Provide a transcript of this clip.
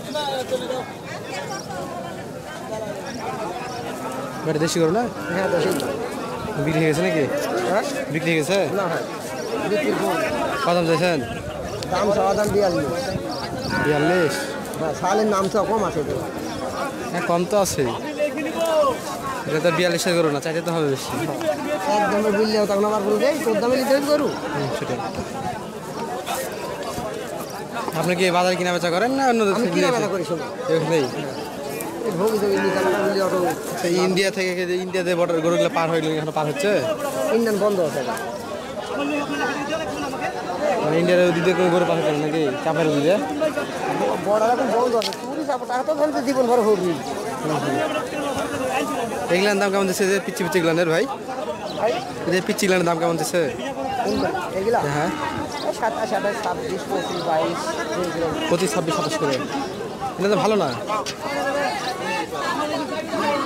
Let's go. এটা দেশি করো না? হ্যাঁ দশ বিক্রি হয়ে গেছে নাকি? হ্যাঁ। বিক্রি হয়ে গেছে? না হ্যাঁ। দাম চাইছেন? দাম চাওয়া দাম বিয়াল্লিশ। বিয়াল্লিশ? হ্যাঁ নাম চাওয়া কম আছে তো। হ্যাঁ কম তো আছে। এটা তো বিয়াল্লিশের করো না চাইতে তো হবে বেশি। এক দামে বিললেও তখন আবার বলবে এই তোর দামে নিতে করু সেটাই। আপনি কি বাজারে কিনা বেচা করেন না অন্য কিনা করি সেই ইন্ডিয়া থেকে ইন্ডিয়াতে বর্ডার গরুগুলো পার হয়ে এখানে পার হচ্ছে? ইন্ডিয়ান বন্ধ আছে। মানে ইন্ডিয়ার কোনো গরু পার হচ্ছে নাকি? চাপের দিতে বর্ডার এখন বন্ধ আছে টাকা তো জীবন ভর হবি। এগুলার দাম কেমন দিচ্ছে? যে পিচ্ছি পিচ্ছি গুলানের ভাই। ভাই? যে পিচ্ছি গুলানের দাম কেমন দিচ্ছে? হ্যাঁ। সাতাশ আঠাশ ছাব্বিশ পঁচিশ বাইশ পঁচিশ ছাব্বিশ সাতাশ করে। এটা তো ভালো না। 残ってます。